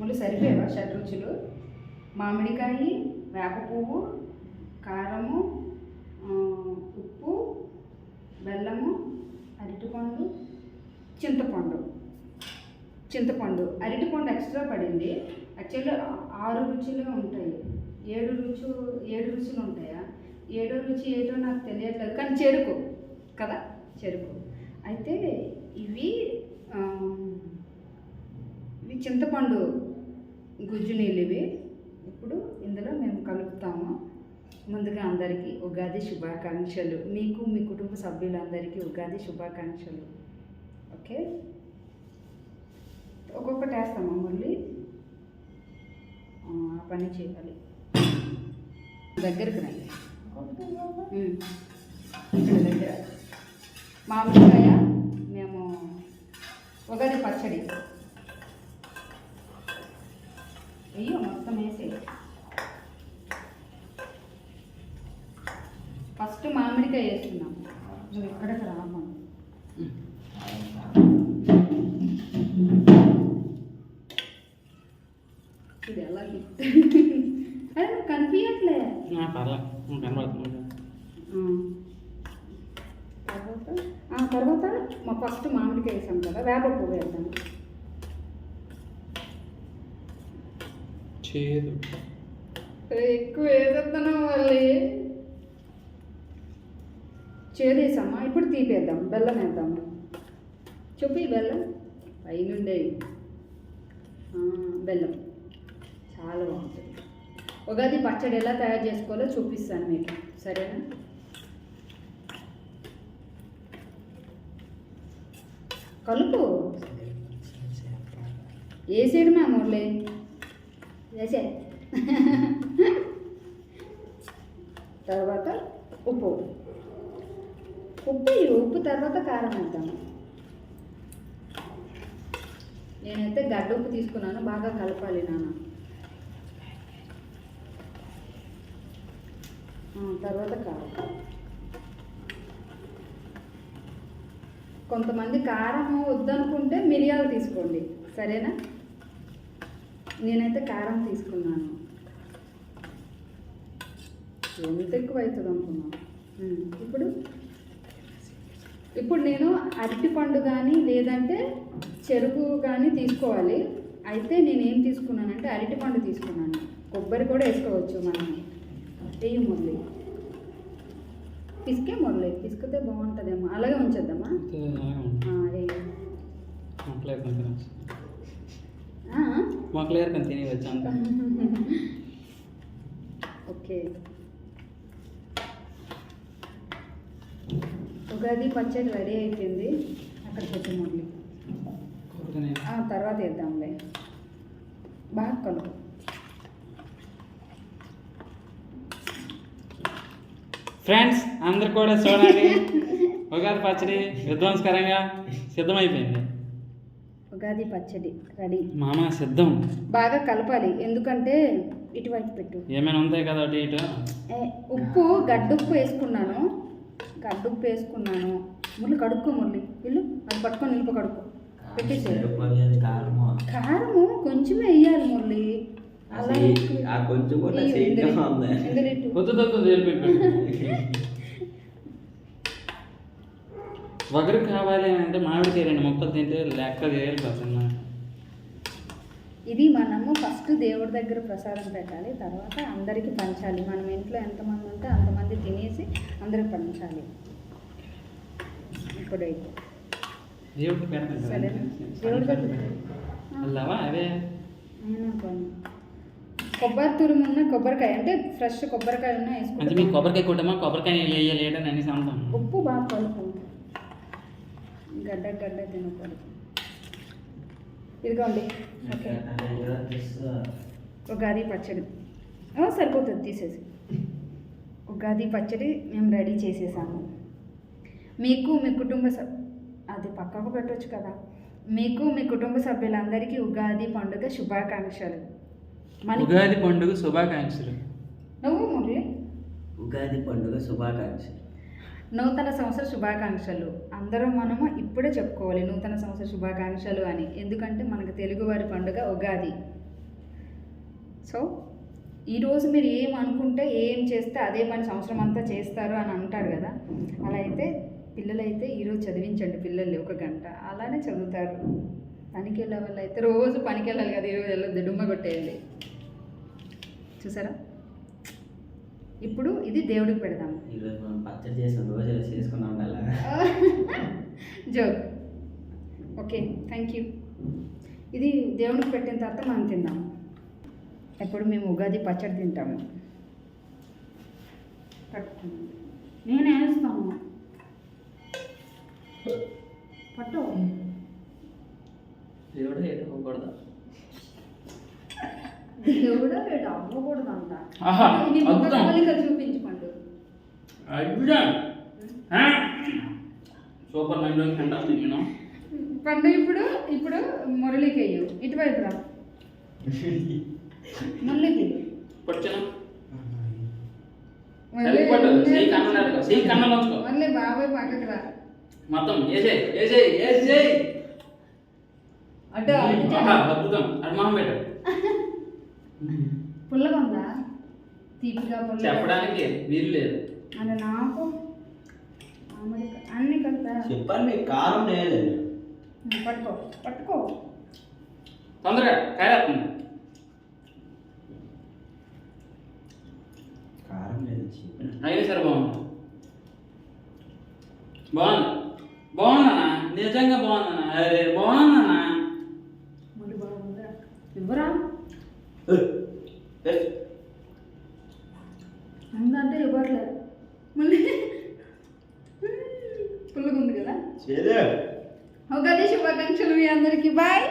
మళ్ళీ సరిపోయావా? షడ్రుచులు మామిడికాయ వేప పువ్వు కారము ఉప్పు బెల్లము అరటిపండు చింతపండు. చింతపండు. అరటిపండు ఎక్స్ట్రా పడింది. యాక్చువల్లీ ఆరు రుచులు ఉంటాయి. ఏడు రుచు ఏడు రుచులు ఉంటాయా? ఏడో రుచి ఏటో నాకు తెలియట్లేదు. కానీ చెరుకు కదా? చెరుకు. అయితే ఇవి ఇవి చింతపండు గుజ్జు నీళ్ళు ఇవి ఇప్పుడు ఇందులో మేము కలుపుతాము. ముందుగా అందరికీ ఉగాది శుభాకాంక్షలు. మీకు మీ కుటుంబ సభ్యులందరికీ ఉగాది శుభాకాంక్షలు. ఓకే? ఒక్కొక్కటి వేస్తామా మళ్ళీ ఆ పని చేయాలి. దగ్గరికి రండి. ఇక్కడ దగ్గర. మామిడికాయ పచ్చడి. అయ్యో మొత్తం వేసే. ఫస్ట్ మామిడికాయ వేస్తున్నాం నువ్వు ఇక్కడికి రామా. ఇది ఎలా నువ్వు కనిపించట్లే పర్లేదు కనబడుతుంది తర్వాత మా ఫస్ట్ మామిడికాయ వేసాం కదా వేప పువ్వు వేద్దాం. చేదు. ఎక్కువ వేసేద్దాను మళ్ళీ. చేదేసామా? ఇప్పుడు తీపేద్దాం బెల్లం వేద్దాం. చూపి బెల్లం. పైనుండే. ఆ, బెల్లం. చాలా బాగుంటుంది. ఉగాది పచ్చడి ఎలా తయారు చేసుకోవాలో చూపిస్తాను మీకు. సరేనా? కలుపు. వేసేడు మా మురళి? వేసే తర్వాత ఉప్పు. ఉప్పు ఉప్పు తర్వాత కారం వేద్దాము నేనైతే గడ్డ ఉప్పు తీసుకున్నాను బాగా కలపాలి నాన్న. తర్వాత కారం. కొంతమంది కారం వద్దనుకుంటే మిరియాలు తీసుకోండి. సరేనా? నేనైతే కారం తీసుకున్నాను. ఎంత ఎక్కువ అవుతుంది అనుకున్నాను ఇప్పుడు? ఇప్పుడు నేను అరటిపండు కానీ లేదంటే చెరుకు కానీ తీసుకోవాలి. అయితే నేను ఏం తీసుకున్నానంటే అరటిపండు తీసుకున్నాను. కొబ్బరి కూడా వేసుకోవచ్చు మనం వేయముంది పిసికే మురళి పిసికితే బాగుంటుందేమో. అలాగే ఉంచేద్దామా. మొక్కలేరు కానీ తినేవచ్చు ఓకే. ఉగాది పచ్చడి రెడీ అయిపోయింది. అక్కడ కొడుకునే ఆ, తర్వాత వేద్దాంలే. బాగా కలుపు. ఫ్రెండ్స్ అందరు కూడా చూడండి. ఉగాది పచ్చడి విధ్వంసకరంగా సిద్ధమైపోయింది. ఉగాది పచ్చడి రెడీ. మామ సిద్ధం. బాగా కలపాలి ఎందుకంటే ఇటువైపు పెట్టు. ఏమైనా ఉంటాయి కదా అటు ఇటు? ఉప్పు గడ్డుప్పు వేసుకున్నాను. గడ్డుప్పు వేసుకున్నాను. మురళి కడుక్కో మురళి ఇల్లు అది పట్టుకొని నిలుపు కడుక్కో. పెట్టేసేయాలి కారము కొంచెమే వేయాలి మురళి. ఆ కొంచెం కూడా ఉంది. వద్దు వద్దు తెలిపెట్టు వగరు కావాలి అని అంటే మామిడికాయ రెండు మొక్కలు తింటే లెక్క తేలిపోతున్నా ఇది మనము ఫస్ట్ దేవుడి దగ్గర ప్రసాదం పెట్టాలి తర్వాత అందరికీ పంచాలి. మనం ఇంట్లో ఎంతమంది ఉంటే అంతమంది తినేసి అందరికి పంచాలి. ఇప్పుడైతే. దేవుడికి? దేవుడికి వెళ్ళావా అవే? కొబ్బరి తురుము ఉన్న కొబ్బరికాయ అంటే ఫ్రెష్ కొబ్బరికాయ ఉన్న అంటే మీకు కొబ్బరికాయ కొట్టమా? కొబ్బరికాయ వేయాలి ఏంటని అనేసి అంటాం ఉప్పు బాగా కలుపు గడ్డ గడ్డ తినకూడదు. ఇదిగోండి. ఓకే. ఉగాది పచ్చడి. సరిపోతుంది తీసేసి. ఉగాది పచ్చడి మేము రెడీ చేసేసాము. మీకు మీ కుటుంబ సభ్ అది పక్కకు పెట్టవచ్చు కదా. మీకు మీ కుటుంబ సభ్యులందరికీ ఉగాది పండుగ శుభాకాంక్షలు. ఉగాది పండుగ శుభాకాంక్షలు. నువ్వు మురళి? ఉగాది పండుగ శుభాకాంక్షలు. నూతన సంవత్సర శుభాకాంక్షలు. అందరం మనము ఇప్పుడే చెప్పుకోవాలి నూతన సంవత్సర శుభాకాంక్షలు అని. ఎందుకంటే మనకు తెలుగువారి పండుగ ఉగాది. సో ఈరోజు మీరు ఏం అనుకుంటే ఏం చేస్తే అదే పని సంవత్సరం అంతా చేస్తారు అని అంటారు కదా. అలా అయితే పిల్లలైతే ఈరోజు చదివించండి పిల్లల్ని ఒక గంట. అలానే చదువుతారు. పనికి వెళ్ళే వాళ్ళు అయితే రోజు పనికి వెళ్ళాలి కదా ఈరోజు వెళ్ళొద్దు డుమ్మ కొట్టేయండి. చూసారా? ఇప్పుడు ఇది దేవుడికి పెడదాము. ఈరోజు మనం పచ్చడి చేసాం రోజు ఇలా చేసుకున్నాం కదా. జోక్. Okay thank you. ఇది దేవునికి పెట్టిన తర్వాత మనం తిందాము ఎప్పుడు మేము ఉగాది పచ్చడి తింటాము. నేను వేస్తాను. పట్టు. దేవుడు దేవుడు అంట చూపించుకోండు? సూపర్ నేను పండు ఇప్పుడు ఇప్పుడు మురళికి అయ్యు ఇటువైపు రా. మురళికి. మళ్ళీ బాబాయ్ పక్కకి రా. మొత్తం ఏసే ఏసే ఏసే ఆహా అద్భుతం. అది మొహం పెట్టు. పుల్లగా ఉందా తీపిగా పుల్లగా. చెప్పడానికి వీలు లేదు. అంటే నాకు అన్ని చెప్పాను మీకు కారం లేదు పట్టుకో పట్టుకో. తొందరగా కారం లేదు అయినా సరే బాగుంది. బాగుంది. బాగుందన్నా? నిజంగా బాగుందన్నా? అరే ఉందంటే ఇవ్వట్లేదు. మళ్ళీ పుల్లగా ఉంది కదా ఉగాది శుభాకాంక్షలు మీ అందరికీ. బాయ్